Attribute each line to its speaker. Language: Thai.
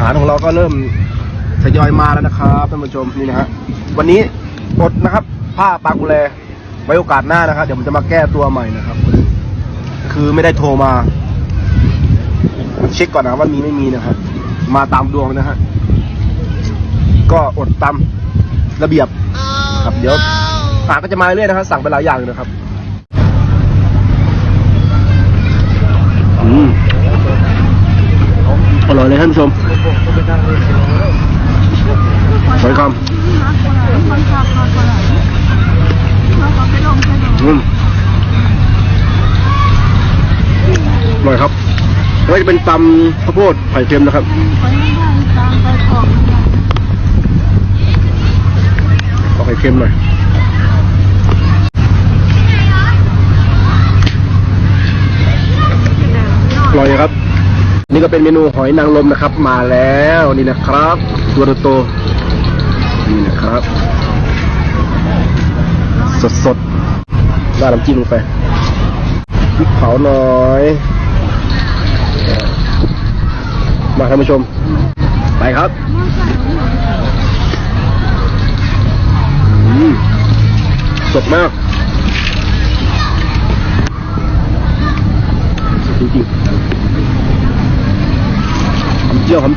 Speaker 1: อาหารของเราก็เริ่มทยอยมาแล้วนะครับท่านผู้ชมนี่นะฮะวันนี้อดนะครับ ผ้าปากุแลไว้โอกาสหน้านะครับเดี๋ยวผมจะมาแก้ตัวใหม่นะครับ คือไม่ได้โทรมาเช็คก่อนนะว่ามีไม่มีนะครับ มาตามดวงนะฮะก็อดตามระเบียบครับเดี๋ยวอาหาก็จะมาเรื่อยนะครับ สั่งไปหลายอย่างเลยนะครับ อืมอ ร่อยเลยท่านผู้ชมสวยคำอืมอร่อยครับแล้วจะเป็นตำข้าวโพดไข่เค็มนะครับเอาไข่เค็มหน่อยอร่อยครับ นี่ก็เป็นเมนูหอยนางรมนะครับ มาแล้วนี่นะครับ ตัวโตนี่นะครับ สดสดราดน้ำจิ้มลงไปพริกเผาหน่อย มาท่านผู้ชม ไปครับอืมสดมากสดจริงๆ Vô hầm.